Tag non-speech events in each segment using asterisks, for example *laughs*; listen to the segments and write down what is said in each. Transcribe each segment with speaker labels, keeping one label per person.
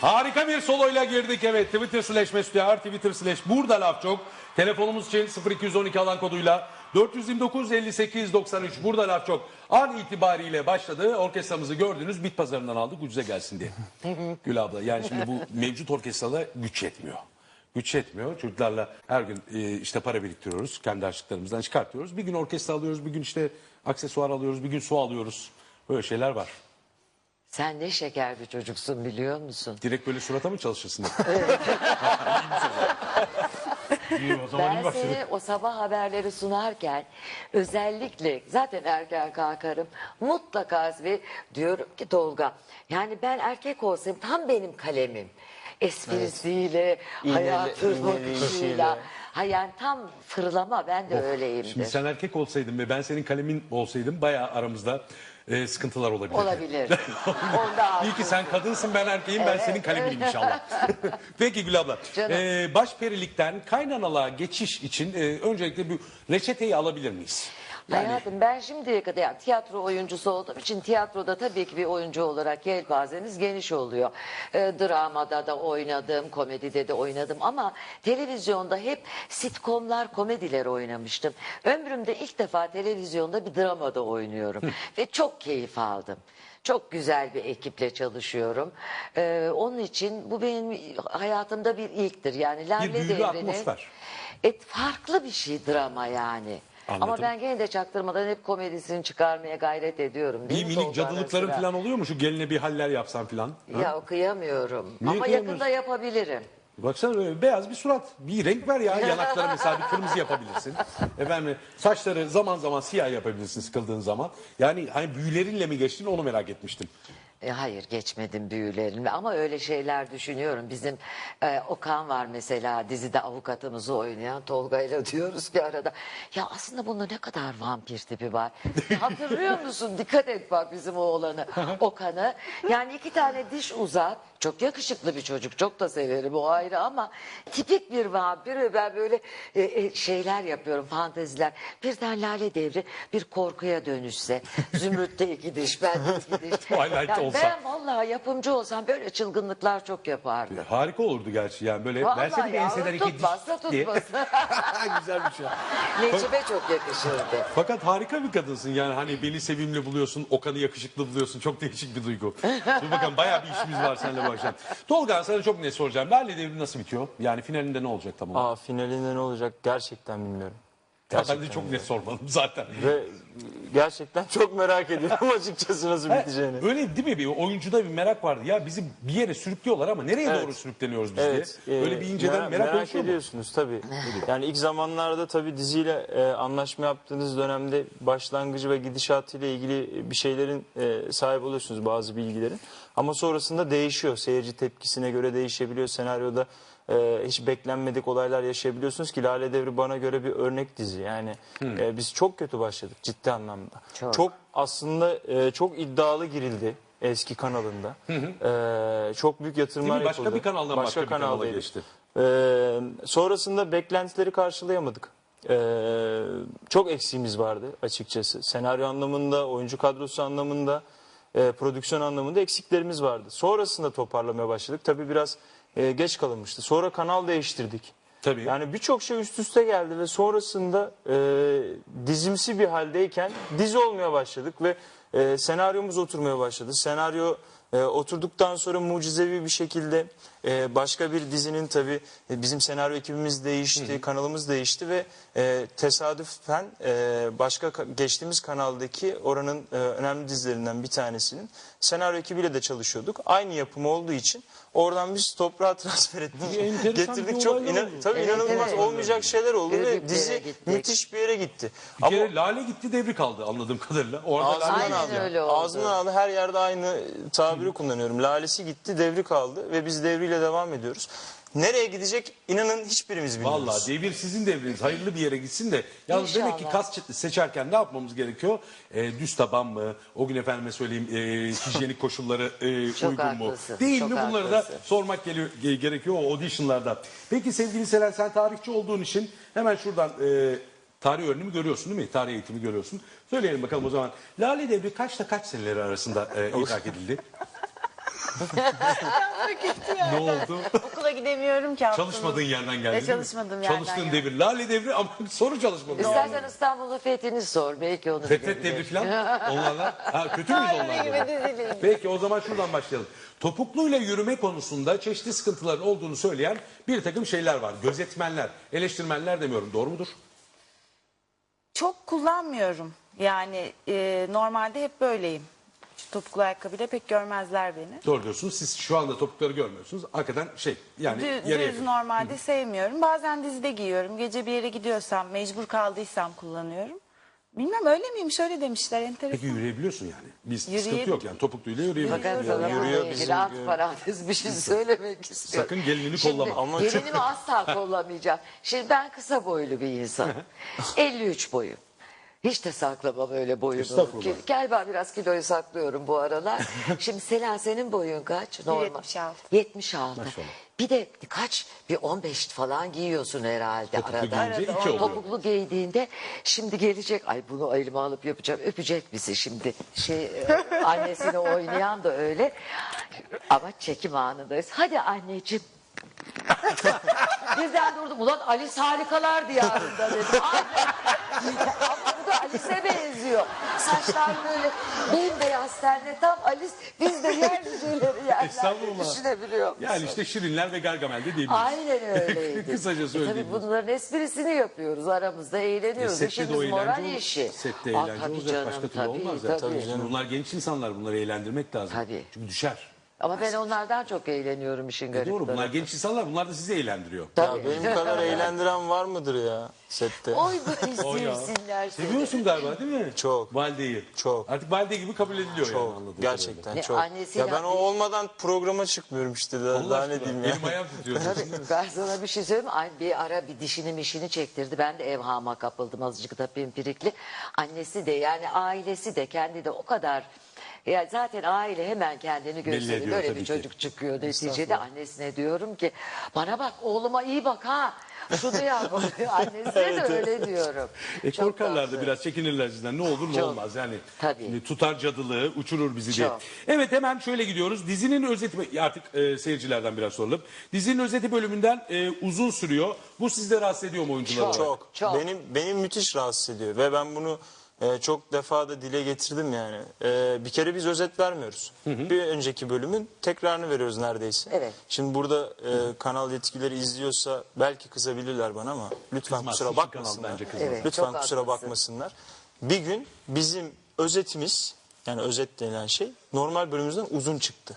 Speaker 1: Harika bir soloyla girdik evet. Twitter slash Mesut Yar, Twitter slash burada laf çok. Telefonumuz için 0212 alan koduyla 429 58 93 burada laf çok. An itibariyle başladı. Orkestramızı gördünüz bit pazarından aldık ucuza gelsin diye. *laughs* Gül abla yani şimdi bu mevcut orkestrada güç yetmiyor. Güç yetmiyor. Çocuklarla her gün e, işte para biriktiriyoruz. Kendi harçlıklarımızdan çıkartıyoruz. Bir gün orkestra alıyoruz, bir gün işte aksesuar alıyoruz, bir gün su alıyoruz. Böyle şeyler var.
Speaker 2: Sen ne şeker bir çocuksun biliyor musun?
Speaker 1: Direkt böyle surata mı çalışırsın? *laughs* İyi o zaman iyi
Speaker 2: Ben
Speaker 1: başladık.
Speaker 2: seni o sabah haberleri sunarken özellikle zaten erken kalkarım mutlaka ve diyorum ki Tolga yani ben erkek olsam tam benim kalemim. Esprisiyle,
Speaker 3: İğneli-
Speaker 2: hayatın
Speaker 3: iğneli
Speaker 2: bakışıyla.
Speaker 3: işiyle.
Speaker 2: Ha yani tam fırlama ben de öyleyimdir.
Speaker 1: Şimdi sen erkek olsaydın ve ben senin kalemin olsaydım bayağı aramızda e, sıkıntılar olabilir.
Speaker 2: Olabilir. *laughs* Onda
Speaker 1: İyi ki sen kadınsın ben erkeğim ben senin kaleminim inşallah. *laughs* Peki Gül abla.
Speaker 2: Canım.
Speaker 1: E, başperilikten kaynanalığa geçiş için e, öncelikle bir reçeteyi alabilir miyiz?
Speaker 2: Hayatım ben şimdiye kadar yani tiyatro oyuncusu olduğum için tiyatroda tabii ki bir oyuncu olarak yelpazemiz geniş oluyor. Ee, dramada da oynadım, komedide de oynadım ama televizyonda hep sitcomlar, komediler oynamıştım. Ömrümde ilk defa televizyonda bir dramada oynuyorum ve çok keyif aldım. Çok güzel bir ekiple çalışıyorum. Ee, onun için bu benim hayatımda bir ilktir. Yani Lale
Speaker 1: büyülü
Speaker 2: Devri'ni-
Speaker 1: atmosfer.
Speaker 2: Et farklı bir şey drama yani. Ama
Speaker 1: Anladım.
Speaker 2: ben gene de çaktırmadan hep komedisini çıkarmaya gayret ediyorum.
Speaker 1: Bir
Speaker 2: mi
Speaker 1: minik cadılıkların falan oluyor mu? Şu geline bir haller yapsan falan. Ha?
Speaker 2: Ya okuyamıyorum.
Speaker 1: Niye
Speaker 2: Ama yakında yapabilirim.
Speaker 1: Baksana böyle beyaz bir surat. Bir renk ver ya. *laughs* Yanaklara mesela bir kırmızı yapabilirsin. Efendim saçları zaman zaman siyah yapabilirsin sıkıldığın zaman. Yani hani büyülerinle mi geçtin onu merak etmiştim.
Speaker 2: E, hayır geçmedim büyülerimle ama öyle şeyler düşünüyorum. Bizim e, Okan var mesela dizide avukatımızı oynayan Tolga ile diyoruz ki arada. Ya aslında bunda ne kadar vampir tipi var. *laughs* Hatırlıyor musun? Dikkat et bak bizim oğlanı *laughs* Okan'ı. Yani iki tane diş uzak. Çok yakışıklı bir çocuk. Çok da severim o ayrı ama tipik bir vampir ve ben böyle e, e, şeyler yapıyorum fanteziler. Birden Lale Devri bir korkuya dönüşse. *laughs* Zümrüt'te iki diş, ben iki diş.
Speaker 1: Twilight
Speaker 2: Yani
Speaker 1: olsa.
Speaker 2: Ben vallahi yapımcı olsam böyle çılgınlıklar çok yapardım.
Speaker 1: Harika olurdu gerçi yani böyle
Speaker 2: Vallahi
Speaker 1: versene bir
Speaker 2: ya,
Speaker 1: enseden iki diş
Speaker 2: tutmazsa
Speaker 1: diye.
Speaker 2: tutmasın. *laughs*
Speaker 1: Güzel bir şey.
Speaker 2: Necip'e çok yakışırdı.
Speaker 1: Fakat harika bir kadınsın yani hani beni sevimli buluyorsun, Okan'ı yakışıklı buluyorsun. Çok değişik bir duygu. Dur bakalım bayağı bir işimiz var seninle bu akşam. Tolga sana çok net soracağım. Lale Devri nasıl bitiyor? Yani finalinde ne olacak tam olarak?
Speaker 3: Aa finalinde ne olacak gerçekten bilmiyorum.
Speaker 1: Ya ben de
Speaker 3: Gerçekten
Speaker 1: çok net sormadım zaten.
Speaker 3: Ve gerçekten çok merak ediyorum *laughs* açıkçası nasıl biteceğini.
Speaker 1: Öyle değil mi? Bir oyuncuda bir merak vardı. Ya bizi bir yere sürüklüyorlar ama nereye
Speaker 3: Evet.
Speaker 1: doğru sürükleniyoruz biz
Speaker 3: Evet.
Speaker 1: diye. Böyle bir inceden
Speaker 3: merak,
Speaker 1: merak, mu?
Speaker 3: ediyorsunuz tabii. Yani ilk zamanlarda tabii diziyle e, anlaşma yaptığınız dönemde başlangıcı ve gidişatıyla ilgili bir şeylerin e, sahip oluyorsunuz bazı bilgilerin. Ama sonrasında değişiyor. Seyirci tepkisine göre değişebiliyor. Senaryoda e, hiç beklenmedik olaylar yaşayabiliyorsunuz ki Lale Devri bana göre bir örnek dizi. Yani e, biz çok kötü başladık ciddi anlamda.
Speaker 2: Çok.
Speaker 3: aslında e, çok iddialı girildi eski kanalında. E, çok büyük yatırımlar
Speaker 1: Değil mi? Başka
Speaker 3: yapıldı.
Speaker 1: bir kanaldan başka bir kanala geçti.
Speaker 3: Ee, sonrasında beklentileri karşılayamadık. Ee, çok eksiğimiz vardı açıkçası. Senaryo anlamında, oyuncu kadrosu anlamında, e, prodüksiyon anlamında eksiklerimiz vardı. Sonrasında toparlamaya başladık. Tabii biraz e, geç kalınmıştı. Sonra kanal değiştirdik.
Speaker 1: Tabii.
Speaker 3: Yani birçok şey üst üste geldi ve sonrasında e, dizimsi bir haldeyken dizi olmaya başladık ve e, senaryomuz oturmaya başladı. Senaryo e, oturduktan sonra mucizevi bir şekilde e, başka bir dizinin tabii e, bizim senaryo ekibimiz değişti, kanalımız değişti ve e, tesadüfen e, başka ka- geçtiğimiz kanaldaki oranın e, önemli dizilerinden bir tanesinin senaryo ekibiyle de çalışıyorduk. Aynı yapım olduğu için oradan biz toprağa *laughs* transfer ettik. Getirdik çok inan- tabii
Speaker 2: Evet,
Speaker 3: inanılmaz
Speaker 2: evet.
Speaker 3: olmayacak şeyler oldu ve
Speaker 2: Ürgüplere
Speaker 3: dizi
Speaker 2: gittik.
Speaker 3: müthiş bir yere gitti.
Speaker 1: Bir
Speaker 3: Ama
Speaker 1: kere Lale gitti devri kaldı anladığım kadarıyla. Orada
Speaker 3: Ağzından aldı. Ağzından aldı. Her yerde aynı tabiri kullanıyorum. Lalesi gitti, devri kaldı ve biz devriyle devam ediyoruz. Nereye gidecek inanın hiçbirimiz bilmiyoruz.
Speaker 1: Vallahi devir sizin devriniz. Hayırlı bir yere gitsin de. Yalnız
Speaker 2: İnşallah.
Speaker 1: demek ki kas seçerken ne yapmamız gerekiyor? Ee, düz taban mı? O gün efendime söyleyeyim e, hijyenik koşulları e, *laughs* uygun mu?
Speaker 2: haklısın,
Speaker 1: Değil
Speaker 2: çok
Speaker 1: mi? Bunları da
Speaker 2: haklısın.
Speaker 1: sormak geliyor, ge- gerekiyor o auditionlarda. Peki sevgili Selen sen tarihçi olduğun için hemen şuradan e, tarih öğrenimi görüyorsun değil mi? Tarih eğitimi görüyorsun. Söyleyelim bakalım o zaman. Lale Devri kaçta kaç seneleri arasında e, idrak edildi? *laughs* ne oldu?
Speaker 4: Okula gidemiyorum ki haftanın.
Speaker 1: Çalışmadığın yerden geldi değil mi?
Speaker 4: çalışmadığım yerden
Speaker 1: Çalıştığın
Speaker 4: geldi.
Speaker 1: devir. Lale devri ama soru çalışmadın.
Speaker 2: İstersen İstanbul'un fethini sor. Belki onu
Speaker 1: Fetret
Speaker 2: bilebilir.
Speaker 1: devri falan *laughs* onlarla. Ha, kötü müyüz onlarla? Peki o zaman şuradan başlayalım. Topukluyla yürüme konusunda çeşitli sıkıntıların olduğunu söyleyen bir takım şeyler var. Gözetmenler, eleştirmenler demiyorum. Doğru mudur?
Speaker 4: Çok kullanmıyorum. Yani e, normalde hep böyleyim. Topuklu ayakkabıyla pek görmezler beni.
Speaker 1: Doğru diyorsunuz. Siz şu anda topukları görmüyorsunuz. Hakikaten şey yani
Speaker 4: Düz,
Speaker 1: yere
Speaker 4: düz
Speaker 1: yakın.
Speaker 4: normalde sevmiyorum. Bazen dizide giyiyorum. Gece bir yere gidiyorsam, mecbur kaldıysam kullanıyorum. Bilmem öyle miyim? Şöyle demişler enteresan.
Speaker 1: Peki yürüyebiliyorsun yani. Biz sıkıntı
Speaker 4: Yürüyebil-
Speaker 1: yok yani. Topukluyla yürüyebiliyorsun.
Speaker 2: Fakat
Speaker 4: Yürüyor yani.
Speaker 3: Yürüyor
Speaker 2: ilgili
Speaker 3: bizim
Speaker 2: alt
Speaker 3: gibi.
Speaker 2: parantez bir şey söylemek istiyorum.
Speaker 1: Sakın gelinini
Speaker 2: Şimdi,
Speaker 1: kollama.
Speaker 3: Ama
Speaker 2: gelinimi asla kollamayacağım. Şimdi ben kısa boylu bir insanım. 53 boyum. Hiç de saklamam öyle boyumu.
Speaker 1: Estağfurullah.
Speaker 2: Ki- Galiba biraz kiloyu saklıyorum bu aralar. *laughs* Şimdi Selen senin boyun kaç? Normal.
Speaker 4: 76.
Speaker 2: 76.
Speaker 1: Maşallah.
Speaker 2: Bir de kaç? Bir 15 falan giyiyorsun herhalde
Speaker 1: Topuklu
Speaker 2: arada.
Speaker 1: giyince iki oluyor.
Speaker 2: Topuklu giydiğinde şimdi gelecek. Ay bunu elime alıp yapacağım. Öpecek bizi şimdi. Şey e, *laughs* annesini oynayan da öyle. Ama çekim anındayız. Hadi anneciğim. *laughs* Birden durdum. Ulan Alice harikalar diyarında dedim. Ay, Ama da Alice'e benziyor. Saçlar böyle bembeyaz tenli tam Alice. Biz de yer cüceleri yerler.
Speaker 1: Estağfurullah.
Speaker 2: Düşünebiliyor musun?
Speaker 1: Yani işte Şirinler ve Gargamel de diyebiliriz.
Speaker 2: Aynen öyleydi. *laughs*
Speaker 1: Kısaca
Speaker 2: E
Speaker 1: söyleyeyim.
Speaker 2: Tabii bunların esprisini yapıyoruz. Aramızda eğleniyoruz.
Speaker 1: E, sette de
Speaker 2: İşimiz
Speaker 1: o
Speaker 2: moral
Speaker 1: eğlence olur.
Speaker 2: işi.
Speaker 1: Sette
Speaker 2: Aa,
Speaker 1: eğlence
Speaker 2: tabii
Speaker 1: olacak.
Speaker 2: canım,
Speaker 1: Başka türlü
Speaker 2: tabii,
Speaker 1: olmaz ya.
Speaker 2: tabii.
Speaker 1: Bunlar genç insanlar. Bunları eğlendirmek lazım.
Speaker 2: Tabii.
Speaker 1: Çünkü düşer.
Speaker 2: Ama ben onlardan çok eğleniyorum işin garip
Speaker 1: E, Doğru bunlar
Speaker 2: tarafı.
Speaker 1: genç insanlar. Bunlar da sizi eğlendiriyor.
Speaker 3: ya
Speaker 2: Tabii.
Speaker 3: benim kadar eğlendiren var mıdır ya sette?
Speaker 2: Oy *laughs*
Speaker 1: ya.
Speaker 2: sevsinler seni.
Speaker 1: Seviyorsun galiba değil mi?
Speaker 3: Çok.
Speaker 1: Valideyi.
Speaker 3: Çok.
Speaker 1: Artık valide gibi kabul ediliyor yani
Speaker 3: Çok,
Speaker 1: anladığım
Speaker 3: gerçekten
Speaker 2: Ne,
Speaker 3: çok.
Speaker 2: annesiyle-
Speaker 3: Ya ben o olmadan programa çıkmıyorum işte daha,
Speaker 1: Allah
Speaker 3: daha
Speaker 1: aşkına.
Speaker 3: ne diyeyim ya.
Speaker 1: Elim ayağım titriyor. *laughs*
Speaker 2: Tabii ben sana bir şey söyleyeyim mi? Ay, bir ara bir dişini mişini çektirdi. Ben de evhama kapıldım azıcık da pimpirikli. Annesi de yani ailesi de kendi de o kadar... Ya zaten aile hemen kendini gösteriyor.
Speaker 1: ediyor
Speaker 2: Böyle
Speaker 1: tabii
Speaker 2: bir
Speaker 1: ki.
Speaker 2: çocuk çıkıyor. Neticede annesine diyorum ki bana bak oğluma iyi bak ha. Şunu yap. *laughs* Annesine de öyle diyorum.
Speaker 1: E
Speaker 2: Çok
Speaker 1: korkarlar da
Speaker 2: tatlı.
Speaker 1: biraz çekinirler sizden. Ne olur ne
Speaker 2: Çok.
Speaker 1: olmaz yani.
Speaker 2: Tabii.
Speaker 1: Şimdi tutar cadılığı uçurur bizi diye.
Speaker 2: Çok.
Speaker 1: Evet hemen şöyle gidiyoruz. Dizinin özeti artık e, seyircilerden biraz soralım. Dizinin özeti bölümünden e, uzun sürüyor. Bu sizde rahatsız ediyor mu oyuncular olarak?
Speaker 3: Çok.
Speaker 2: Çok.
Speaker 3: Benim benim müthiş rahatsız ediyor ve ben bunu e, çok defa da dile getirdim yani. E, bir kere biz özet vermiyoruz. Bir önceki bölümün tekrarını veriyoruz neredeyse.
Speaker 2: Evet.
Speaker 3: Şimdi burada e, kanal yetkilileri izliyorsa belki kızabilirler bana ama lütfen
Speaker 1: Kızmaz.
Speaker 3: kusura bakmasınlar.
Speaker 1: bence kızmaz.
Speaker 2: Evet,
Speaker 3: lütfen kusura
Speaker 2: haklısın.
Speaker 3: bakmasınlar. Bir gün bizim özetimiz yani özet denilen şey normal bölümümüzden uzun çıktı.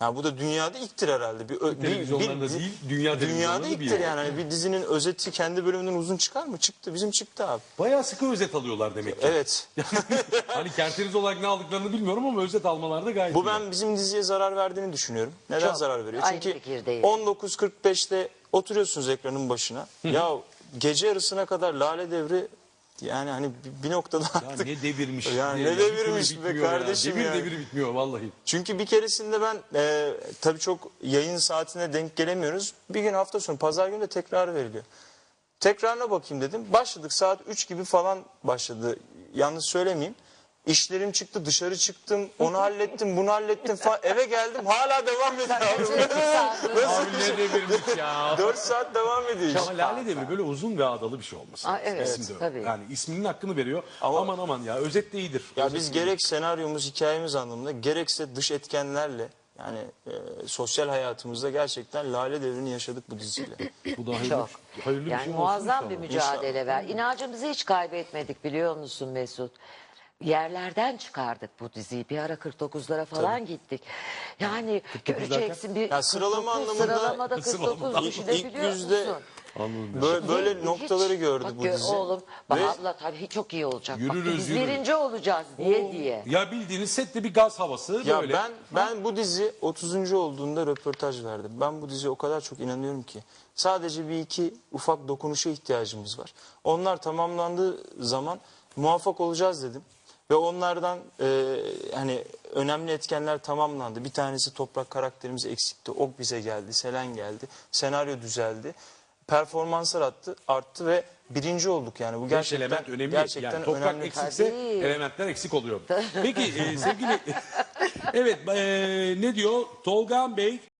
Speaker 3: Ya bu da dünyada ilktir herhalde. Bir, ö- bir-
Speaker 1: televizyonlarında
Speaker 3: bir-
Speaker 1: değil, dünya
Speaker 3: Dünyada
Speaker 1: bir
Speaker 3: ilktir
Speaker 1: yer.
Speaker 3: yani. Hani bir dizinin özeti kendi bölümünden uzun çıkar mı? Çıktı. Bizim çıktı abi.
Speaker 1: Bayağı sıkı özet alıyorlar demek ki.
Speaker 3: Evet. *laughs*
Speaker 1: hani kerteriz olarak ne aldıklarını bilmiyorum ama özet almalarda gayet
Speaker 3: Bu
Speaker 1: iyi.
Speaker 3: ben bizim diziye zarar verdiğini düşünüyorum. Neden
Speaker 2: Çok.
Speaker 3: zarar veriyor? Çünkü
Speaker 2: fikirdeyim.
Speaker 3: 19.45'te oturuyorsunuz ekranın başına. Ya gece yarısına kadar Lale Devri yani hani bir- noktada
Speaker 1: Ya
Speaker 3: artık
Speaker 1: ne devirmiş.
Speaker 3: Ya ne devirmiş be
Speaker 1: bitmiyor ya.
Speaker 3: kardeşim
Speaker 1: Devir
Speaker 3: ya.
Speaker 1: devir bitmiyor vallahi.
Speaker 3: Çünkü bir keresinde ben e, tabii çok yayın saatine denk gelemiyoruz. Bir gün hafta sonu pazar günü de tekrar veriliyor. Tekrarına bakayım dedim. Başladık saat 3 gibi falan başladı. Yanlış söylemeyeyim. İşlerim çıktı dışarı çıktım *laughs* onu hallettim bunu hallettim falan eve geldim hala devam ediyor.
Speaker 1: Abi ne devirmiş ya.
Speaker 3: 4 saat devam ediyor iş.
Speaker 1: Ama Lale Devri böyle uzun ve ağdalı bir şey olması.
Speaker 2: Aa, evet,
Speaker 1: İsim de öyle.
Speaker 2: tabii.
Speaker 1: Yani isminin hakkını veriyor.
Speaker 3: Ama-
Speaker 1: aman aman ya özet de iyidir.
Speaker 3: Ya
Speaker 1: Özet
Speaker 3: biz gerek senaryomuz, hikayemiz anlamında gerekse dış etkenlerle yani e, sosyal hayatımızda gerçekten lale devrini yaşadık bu diziyle.
Speaker 1: Bu da hayırlı,
Speaker 2: Çok.
Speaker 1: hayırlı bir
Speaker 2: Yani
Speaker 1: şey olsun
Speaker 2: muazzam bir mücadele ver. İnancımızı hiç kaybetmedik biliyor musun Mesut? Yerlerden çıkardık bu diziyi. Bir ara 49'lara falan gittik. Yani göreceksin bir
Speaker 3: Ya sıralama
Speaker 2: 49,
Speaker 3: anlamında-
Speaker 2: sıralamada 49
Speaker 1: Sıralamada-
Speaker 2: düşünebiliyor
Speaker 3: yüzde-
Speaker 2: musun?
Speaker 3: Böyle, böyle
Speaker 2: Hiç-
Speaker 3: noktaları gördü
Speaker 2: bak
Speaker 3: bu dizi.
Speaker 2: Oğlum bak
Speaker 3: Ve-
Speaker 2: abla tabii çok iyi olacak. bak,
Speaker 1: Yürürüz,
Speaker 2: biz
Speaker 1: yürürüz.
Speaker 2: birinci olacağız diye diye.
Speaker 1: Ya bildiğiniz sette bir gaz havası
Speaker 3: Ya
Speaker 1: böyle.
Speaker 3: ben ben bu dizi 30. olduğunda röportaj verdim. Ben bu diziye o kadar çok inanıyorum ki. Sadece bir iki ufak dokunuşa ihtiyacımız var. Onlar tamamlandığı zaman muvaffak olacağız dedim. Ve onlardan e, hani önemli etkenler tamamlandı. Bir tanesi toprak karakterimiz eksikti. Ok bize geldi, Selen geldi. Senaryo düzeldi. Performanslar arttı, arttı ve birinci olduk yani. Bu
Speaker 1: Beş
Speaker 3: gerçekten
Speaker 1: element önemli.
Speaker 3: gerçekten
Speaker 1: yani toprak
Speaker 3: önemli.
Speaker 1: eksikse
Speaker 2: Tabii.
Speaker 1: elementler eksik oluyor. *laughs* Peki e, sevgili *laughs* evet e, ne diyor Tolga Bey